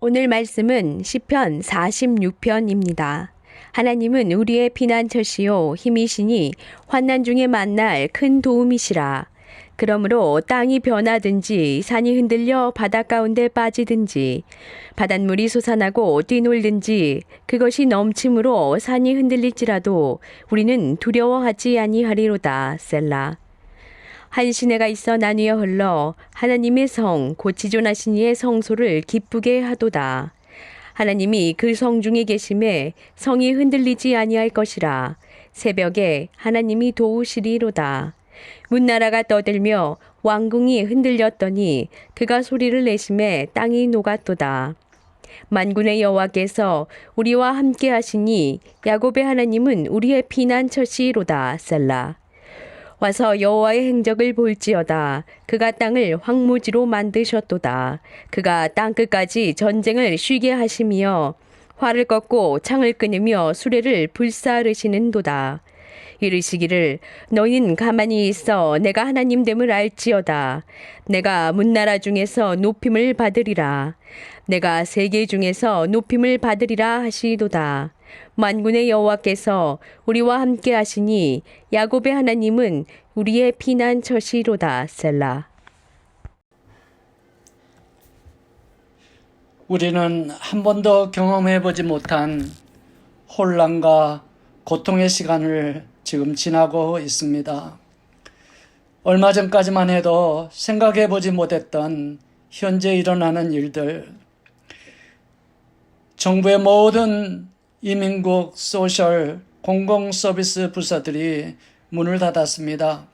오늘 말씀은 시편 46편입니다. 하나님은 우리의 피난처시요 힘이시니 환난 중에 만날 큰 도움이시라. 그러므로 땅이 변하든지 산이 흔들려 바다 가운데 빠지든지 바닷물이 솟아나고 뛰놀든지 그것이 넘침으로 산이 흔들릴지라도 우리는 두려워하지 아니하리로다. 셀라. 한 시내가 있어 나뉘어 흘러 하나님의 성 곧 지존하신 이의 성소를 기쁘게 하도다. 하나님이 그 성 중에 계심에 성이 흔들리지 아니할 것이라. 새벽에 하나님이 도우시리로다. 문나라가 떠들며 왕궁이 흔들렸더니 그가 소리를 내심에 땅이 녹았도다. 만군의 여호와께서 우리와 함께 하시니 야곱의 하나님은 우리의 피난처시로다. 셀라. 와서 여호와의 행적을 볼지어다. 그가 땅을 황무지로 만드셨도다. 그가 땅 끝까지 전쟁을 쉬게 하시며 활을 꺾고 창을 끊으며 수레를 불사르시는도다. 이르시기를 너희는 가만히 있어 내가 하나님 됨을 알지어다. 내가 문나라 중에서 높임을 받으리라. 내가 세계 중에서 높임을 받으리라 하시도다. 만군의 여호와께서 우리와 함께 하시니 야곱의 하나님은 우리의 피난처시로다. 셀라. 우리는 한 번도 경험해 보지 못한 혼란과 고통의 시간을 지금 지나고 있습니다. 얼마 전까지만 해도 생각해 보지 못했던 현재 일어나는 일들, 정부의 모든 이민국 소셜 공공 서비스 부서들이 문을 닫았습니다.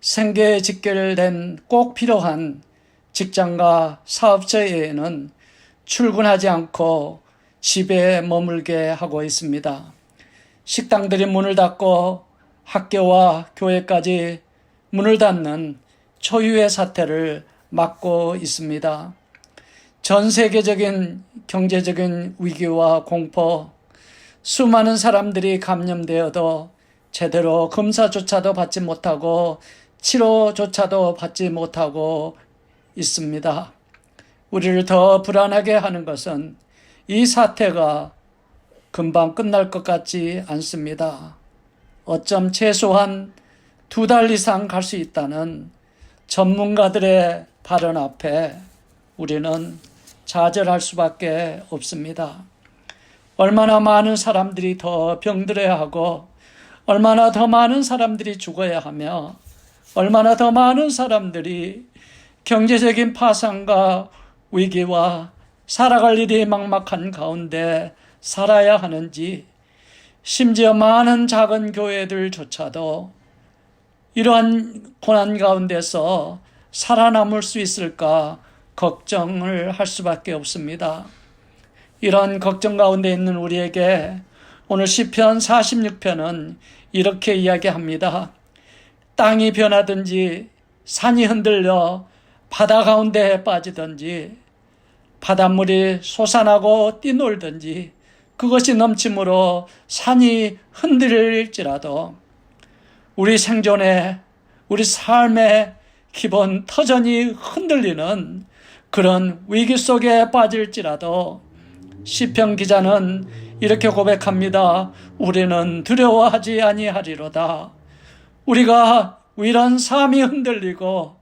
생계에 직결된 꼭 필요한 직장과 사업체에는 출근하지 않고 집에 머물게 하고 있습니다. 식당들이 문을 닫고 학교와 교회까지 문을 닫는 초유의 사태를 맞고 있습니다. 전 세계적인 경제적인 위기와 공포, 수많은 사람들이 감염되어도 제대로 검사조차도 받지 못하고 치료조차도 받지 못하고 있습니다. 우리를 더 불안하게 하는 것은 이 사태가 금방 끝날 것 같지 않습니다. 어쩜 최소한 두 달 이상 갈 수 있다는 전문가들의 발언 앞에 우리는 좌절할 수밖에 없습니다. 얼마나 많은 사람들이 더 병들어야 하고, 얼마나 더 많은 사람들이 죽어야 하며, 얼마나 더 많은 사람들이 경제적인 파산과 위기와 살아갈 일이 막막한 가운데 살아야 하는지, 심지어 많은 작은 교회들조차도 이러한 고난 가운데서 살아남을 수 있을까 걱정을 할 수밖에 없습니다. 이런 걱정 가운데 있는 우리에게 오늘 시편 46편은 이렇게 이야기합니다. 땅이 변하든지 산이 흔들려 바다 가운데 빠지든지 바닷물이 솟아나고 뛰놀든지 그것이 넘침으로 산이 흔들릴지라도 우리 생존에 우리 삶의 기본 터전이 흔들리는 그런 위기 속에 빠질지라도 시편 기자는 이렇게 고백합니다. 우리는 두려워하지 아니하리로다. 우리가 이런 삶이 흔들리고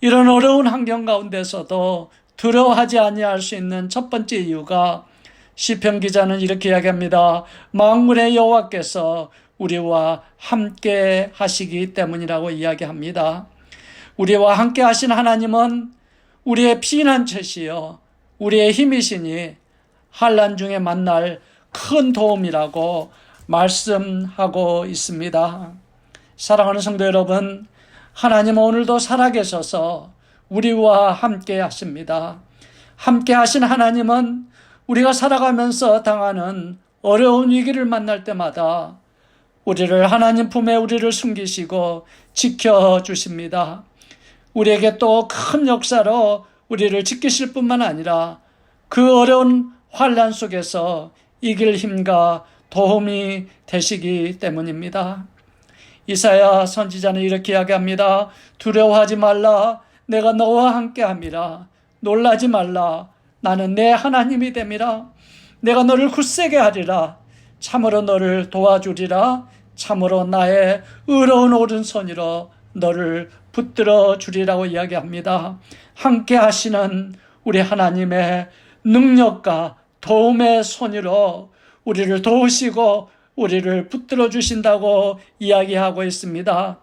이런 어려운 환경 가운데서도 두려워하지 아니할 수 있는 첫 번째 이유가 시편 기자는 이렇게 이야기합니다. 만군의 여호와께서 우리와 함께 하시기 때문이라고 이야기합니다. 우리와 함께 하신 하나님은 우리의 피난처시요 우리의 힘이시니 환란 중에 만날 큰 도움이라고 말씀하고 있습니다. 사랑하는 성도 여러분, 하나님은 오늘도 살아계셔서 우리와 함께 하십니다. 함께 하신 하나님은 우리가 살아가면서 당하는 어려운 위기를 만날 때마다 우리를 하나님 품에 우리를 숨기시고 지켜주십니다. 우리에게 또 큰 역사로 우리를 지키실 뿐만 아니라 그 어려운 환란 속에서 이길 힘과 도움이 되시기 때문입니다. 이사야 선지자는 이렇게 이야기합니다. 두려워하지 말라. 내가 너와 함께 함이라. 놀라지 말라. 나는 내 하나님이 됨이라. 내가 너를 굳세게 하리라. 참으로 너를 도와주리라. 참으로 나의 의로운 오른손으로 너를 붙들어 주리라고 이야기합니다. 함께 하시는 우리 하나님의 능력과 도움의 손으로 우리를 도우시고 우리를 붙들어 주신다고 이야기하고 있습니다.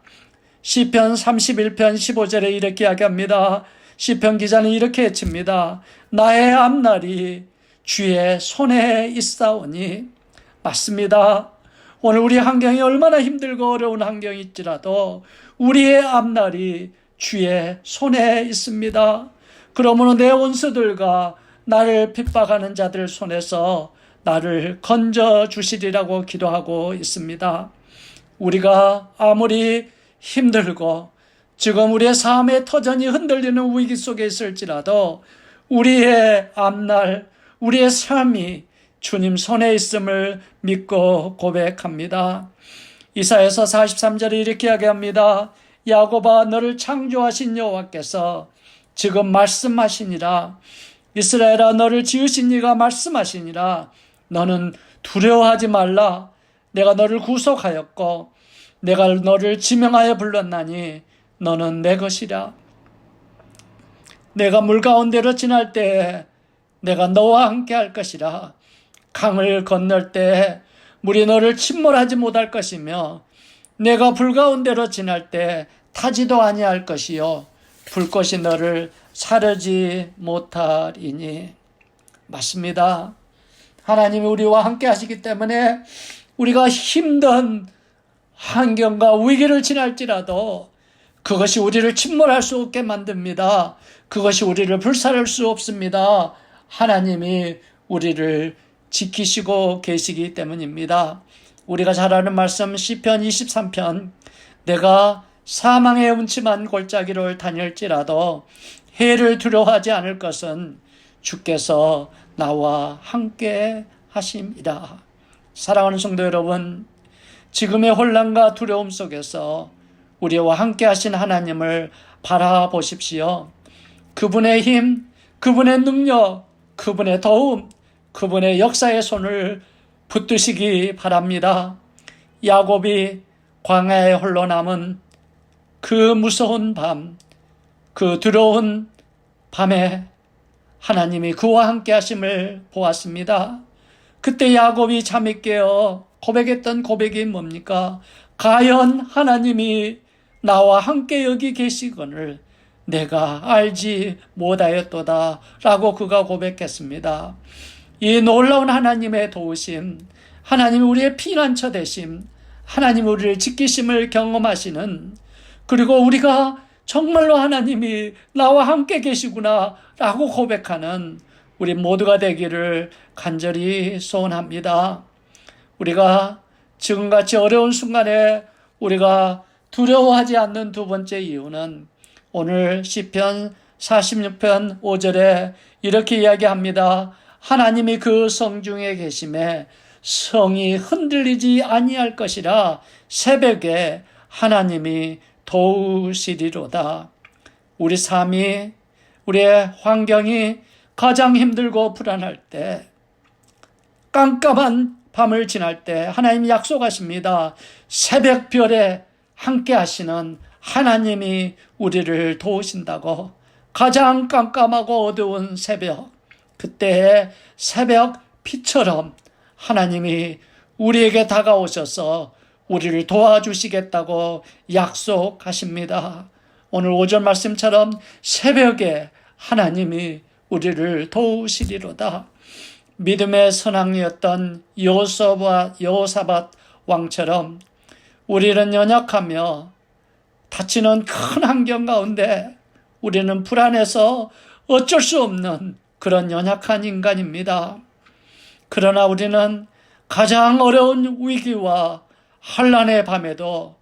시편 31편 15절에 이렇게 이야기합니다. 시편 기자는 이렇게 외칩니다. 나의 앞날이 주의 손에 있사오니 맞습니다. 오늘 우리 환경이 얼마나 힘들고 어려운 환경일지라도 우리의 앞날이 주의 손에 있습니다. 그러므로 내 원수들과 나를 핍박하는 자들 손에서 나를 건져 주시리라고 기도하고 있습니다. 우리가 아무리 힘들고 지금 우리의 삶의 터전이 흔들리는 위기 속에 있을지라도 우리의 앞날, 우리의 삶이 주님 손에 있음을 믿고 고백합니다. 이사에서 43절에 이렇게 이야기합니다. 야곱아 너를 창조하신 여호와께서 지금 말씀하시니라 이스라엘아 너를 지으신 이가 말씀하시니라. 너는 두려워하지 말라. 내가 너를 구속하였고 내가 너를 지명하여 불렀나니 너는 내 것이라. 내가 물 가운데로 지날 때 내가 너와 함께 할 것이라. 강을 건널 때 물이 너를 침몰하지 못할 것이며 내가 불 가운데로 지날 때 타지도 아니할 것이요. 불꽃이 너를 사르지 못하리니 맞습니다. 하나님이 우리와 함께 하시기 때문에 우리가 힘든 환경과 위기를 지날지라도 그것이 우리를 침몰할 수 없게 만듭니다. 그것이 우리를 불살할 수 없습니다. 하나님이 우리를 지키시고 계시기 때문입니다. 우리가 잘 아는 말씀 시편 23편 내가 사망의 음침한 골짜기를 다닐지라도 해를 두려워하지 않을 것은 주께서 나와 함께 하심이라. 사랑하는 성도 여러분, 지금의 혼란과 두려움 속에서 우리와 함께 하신 하나님을 바라보십시오. 그분의 힘, 그분의 능력, 그분의 도움, 그분의 역사의 손을 붙드시기 바랍니다. 야곱이 광야에 홀로 남은 그 무서운 밤, 그 두려운 밤에 하나님이 그와 함께 하심을 보았습니다. 그때 야곱이 잠이 깨어 고백했던 고백이 뭡니까? 과연 하나님이 나와 함께 여기 계시거늘 내가 알지 못하였도다 라고 그가 고백했습니다. 이 놀라운 하나님의 도우심, 하나님 우리의 피난처 되심, 하나님 우리를 지키심을 경험하시는 그리고 우리가 정말로 하나님이 나와 함께 계시구나 라고 고백하는 우리 모두가 되기를 간절히 소원합니다. 우리가 지금같이 어려운 순간에 우리가 두려워하지 않는 두 번째 이유는 오늘 시편 46편 5절에 이렇게 이야기합니다. 하나님이 그 성 중에 계심에 성이 흔들리지 아니할 것이라 새벽에 하나님이 도우시리로다. 우리 삶이 우리의 환경이 가장 힘들고 불안할 때 깜깜한 밤을 지날 때 하나님이 약속하십니다. 새벽별에 함께 하시는 하나님이 우리를 도우신다고 가장 깜깜하고 어두운 새벽 그때의 새벽 빛처럼 하나님이 우리에게 다가오셔서 우리를 도와주시겠다고 약속하십니다. 오늘 오전 말씀처럼 새벽에 하나님이 우리를 도우시리로다. 믿음의 선왕이었던 여호사바, 여호사밧 왕처럼 우리는 연약하며 다치는 큰 환경 가운데 우리는 불안해서 어쩔 수 없는 그런 연약한 인간입니다. 그러나 우리는 가장 어려운 위기와 환란의 밤에도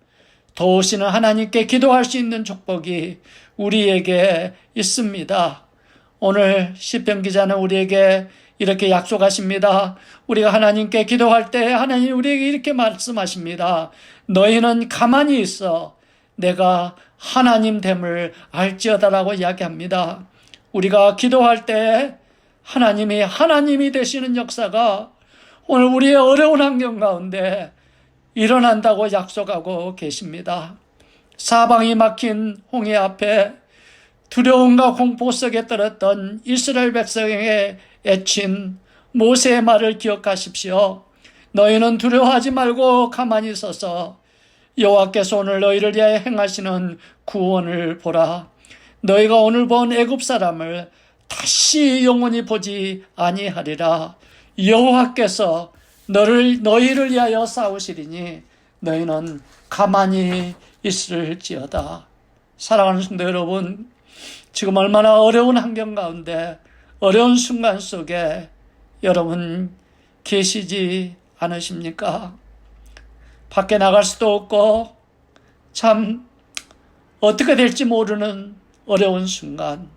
도우시는 하나님께 기도할 수 있는 축복이 우리에게 있습니다. 오늘 시편 기자는 우리에게 이렇게 약속하십니다. 우리가 하나님께 기도할 때 하나님 우리에게 이렇게 말씀하십니다. 너희는 가만히 있어 내가 하나님 됨을 알지어다라고 이야기합니다. 우리가 기도할 때 하나님이 하나님이 되시는 역사가 오늘 우리의 어려운 환경 가운데 일어난다고 약속하고 계십니다. 사방이 막힌 홍해 앞에 두려움과 공포 속에 떨었던 이스라엘 백성에게 애친 모세의 말을 기억하십시오. 너희는 두려워하지 말고 가만히 서서 여호와께서 오늘 너희를 위하여 행하시는 구원을 보라. 너희가 오늘 본 애굽 사람을 다시 영원히 보지 아니하리라. 여호와께서 너를 너희를 위하여 싸우시리니 너희는 가만히 있을지어다. 사랑하는 성도 여러분, 지금 얼마나 어려운 환경 가운데 어려운 순간 속에 여러분 계시지 않으십니까? 밖에 나갈 수도 없고 참 어떻게 될지 모르는 어려운 순간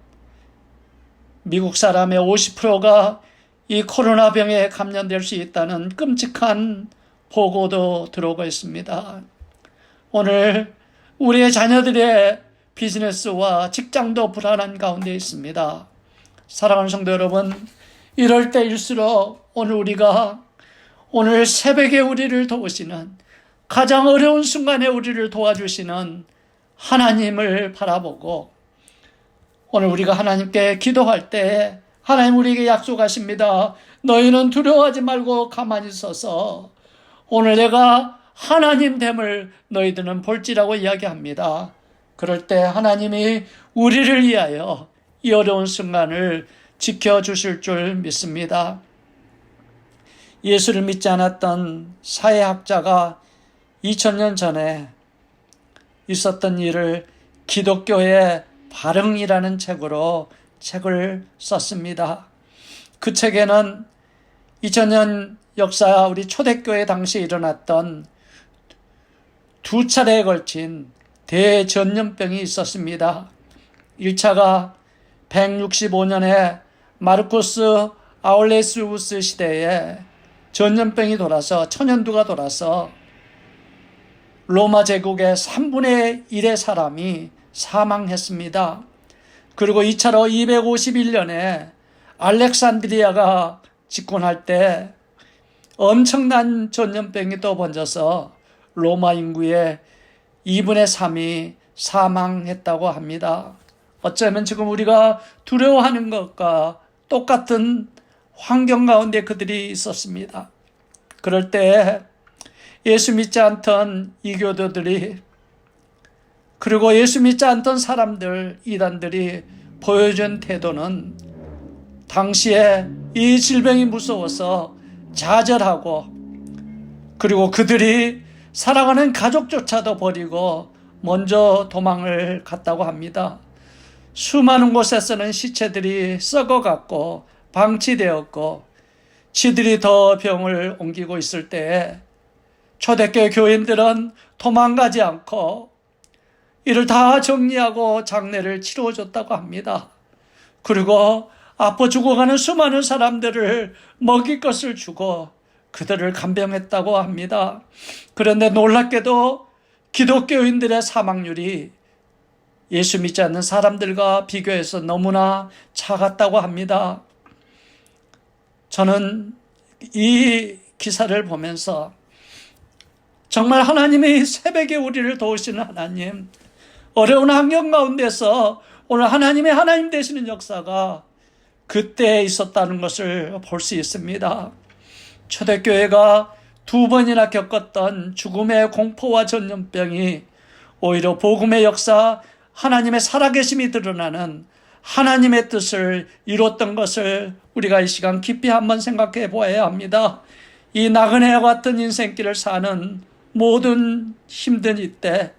미국 사람의 50%가 이 코로나 병에 감염될 수 있다는 끔찍한 보고도 들어오고 있습니다. 오늘 우리의 자녀들의 비즈니스와 직장도 불안한 가운데 있습니다. 사랑하는 성도 여러분, 이럴 때일수록 오늘 우리가 오늘 새벽에 우리를 도우시는 가장 어려운 순간에 우리를 도와주시는 하나님을 바라보고 오늘 우리가 하나님께 기도할 때 하나님 우리에게 약속하십니다. 너희는 두려워하지 말고 가만히 서서 오늘 내가 하나님 됨을 너희들은 볼지라고 이야기합니다. 그럴 때 하나님이 우리를 위하여 이 어려운 순간을 지켜주실 줄 믿습니다. 예수를 믿지 않았던 사회학자가 2000년 전에 있었던 일을 기독교의 발흥이라는 책으로 책을 썼습니다. 그 책에는 2000년 역사 우리 초대교회 당시에 일어났던 두 차례에 걸친 대전염병이 있었습니다. 1차가 165년에 마르코스 아울레스우스 시대에 전염병이 돌아서 천연두가 돌아서 로마 제국의 3분의 1의 사람이 사망했습니다. 그리고 2차로 251년에 알렉산드리아가 집권할 때 엄청난 전염병이 또 번져서 로마 인구의 2분의 3이 사망했다고 합니다. 어쩌면 지금 우리가 두려워하는 것과 똑같은 환경 가운데 그들이 있었습니다. 그럴 때 예수 믿지 않던 이교도들이 그리고 예수 믿지 않던 사람들, 이단들이 보여준 태도는 당시에 이 질병이 무서워서 좌절하고 그리고 그들이 사랑하는 가족조차도 버리고 먼저 도망을 갔다고 합니다. 수많은 곳에서는 시체들이 썩어갔고 방치되었고 지들이 더 병을 옮기고 있을 때에 초대교회 교인들은 도망가지 않고 이를 다 정리하고 장례를 치러줬다고 합니다. 그리고 아파 죽어가는 수많은 사람들을 먹일 것을 주고 그들을 간병했다고 합니다. 그런데 놀랍게도 기독교인들의 사망률이 예수 믿지 않는 사람들과 비교해서 너무나 작았다고 합니다. 저는 이 기사를 보면서 정말 하나님이 새벽에 우리를 도우시는 하나님, 어려운 환경 가운데서 오늘 하나님의 하나님 되시는 역사가 그때 있었다는 것을 볼 수 있습니다. 초대교회가 두 번이나 겪었던 죽음의 공포와 전염병이 오히려 복음의 역사, 하나님의 살아계심이 드러나는 하나님의 뜻을 이뤘던 것을 우리가 이 시간 깊이 한번 생각해 보아야 합니다. 이 나그네와 같은 인생길을 사는 모든 힘든 이때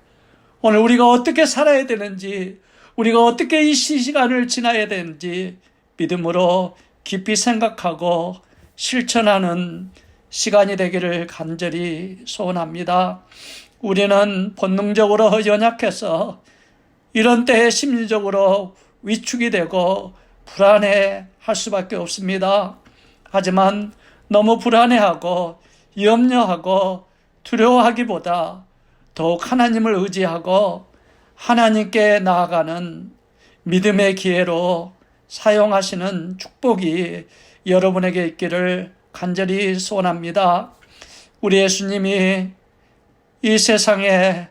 오늘 우리가 어떻게 살아야 되는지 우리가 어떻게 이 시간을 지나야 되는지 믿음으로 깊이 생각하고 실천하는 시간이 되기를 간절히 소원합니다. 우리는 본능적으로 연약해서 이런 때에 심리적으로 위축이 되고 불안해 할 수밖에 없습니다. 하지만 너무 불안해하고 염려하고 두려워하기보다 더욱 하나님을 의지하고 하나님께 나아가는 믿음의 기회로 사용하시는 축복이 여러분에게 있기를 간절히 소원합니다. 우리 예수님이 이 세상에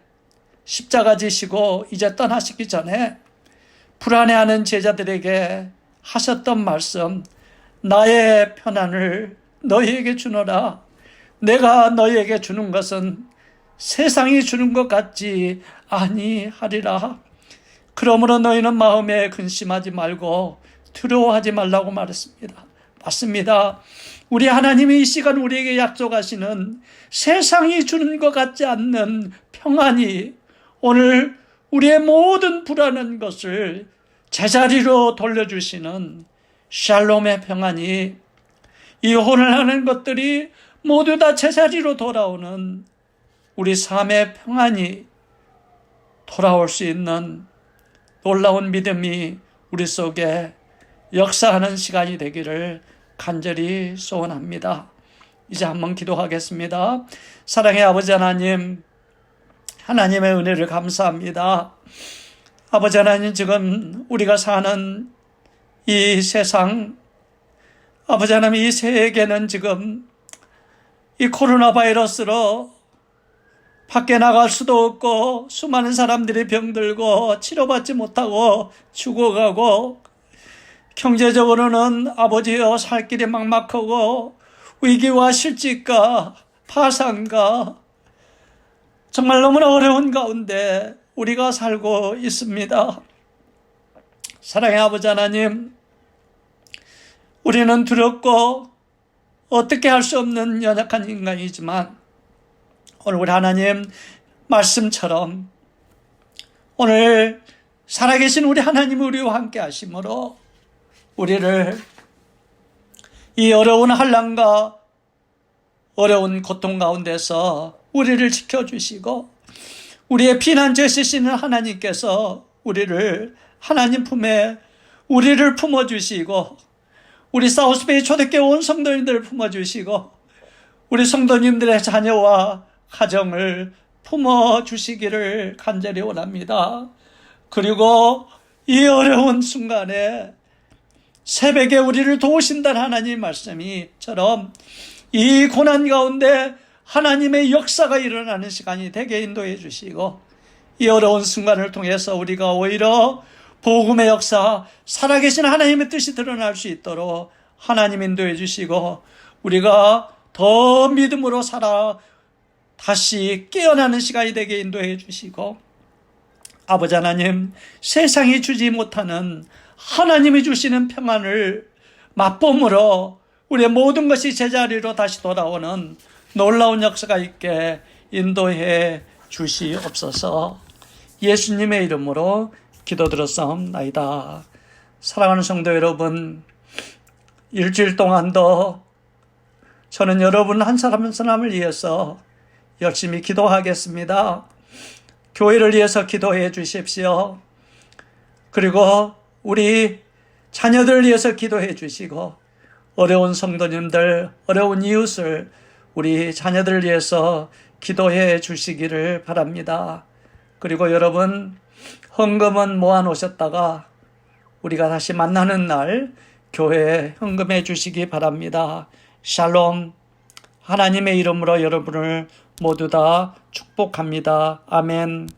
십자가 지시고 이제 떠나시기 전에 불안해하는 제자들에게 하셨던 말씀, 나의 편안을 너희에게 주노라. 내가 너희에게 주는 것은 세상이 주는 것 같지 아니하리라. 그러므로 너희는 마음에 근심하지 말고 두려워하지 말라고 말했습니다. 맞습니다. 우리 하나님이 이 시간 우리에게 약속하시는 세상이 주는 것 같지 않는 평안이 오늘 우리의 모든 불안한 것을 제자리로 돌려주시는 샬롬의 평안이 이 혼란하는 것들이 모두 다 제자리로 돌아오는 우리 삶의 평안이 돌아올 수 있는 놀라운 믿음이 우리 속에 역사하는 시간이 되기를 간절히 소원합니다. 이제 한번 기도하겠습니다. 사랑의 아버지 하나님, 하나님의 은혜를 감사합니다. 아버지 하나님, 지금 우리가 사는 이 세상, 아버지 하나님, 이 세계는 지금 이 코로나 바이러스로 밖에 나갈 수도 없고 수많은 사람들이 병들고 치료받지 못하고 죽어가고 경제적으로는 아버지여 살 길이 막막하고 위기와 실직과 파산과 정말 너무나 어려운 가운데 우리가 살고 있습니다. 사랑의 아버지 하나님, 우리는 두렵고 어떻게 할 수 없는 연약한 인간이지만 오늘 우리 하나님 말씀처럼 오늘 살아계신 우리 하나님 우리와 함께 하심으로 우리를 이 어려운 한란과 어려운 고통 가운데서 우리를 지켜주시고 우리의 피난처 쓰시는 하나님께서 우리를 하나님 품에 우리를 품어주시고 우리 사우스베이 초대교회 온 성도님들을 품어주시고 우리 성도님들의 자녀와 가정을 품어 주시기를 간절히 원합니다. 그리고 이 어려운 순간에 새벽에 우리를 도우신다는 하나님 말씀이처럼 이 고난 가운데 하나님의 역사가 일어나는 시간이 되게 인도해 주시고 이 어려운 순간을 통해서 우리가 오히려 복음의 역사, 살아계신 하나님의 뜻이 드러날 수 있도록 하나님 인도해 주시고 우리가 더 믿음으로 살아 다시 깨어나는 시간이 되게 인도해 주시고 아버지 하나님 세상이 주지 못하는 하나님이 주시는 평안을 맛봄으로 우리의 모든 것이 제자리로 다시 돌아오는 놀라운 역사가 있게 인도해 주시옵소서 예수님의 이름으로 기도드렸사옵나이다. 사랑하는 성도 여러분, 일주일 동안도 저는 여러분 한 사람 한 사람을 위해서 열심히 기도하겠습니다. 교회를 위해서 기도해 주십시오. 그리고 우리 자녀들 위해서 기도해 주시고 어려운 성도님들, 어려운 이웃을 우리 자녀들 위해서 기도해 주시기를 바랍니다. 그리고 여러분 헌금은 모아 놓으셨다가 우리가 다시 만나는 날 교회에 헌금해 주시기 바랍니다. 샬롬 하나님의 이름으로 여러분을 모두 다 축복합니다. 아멘.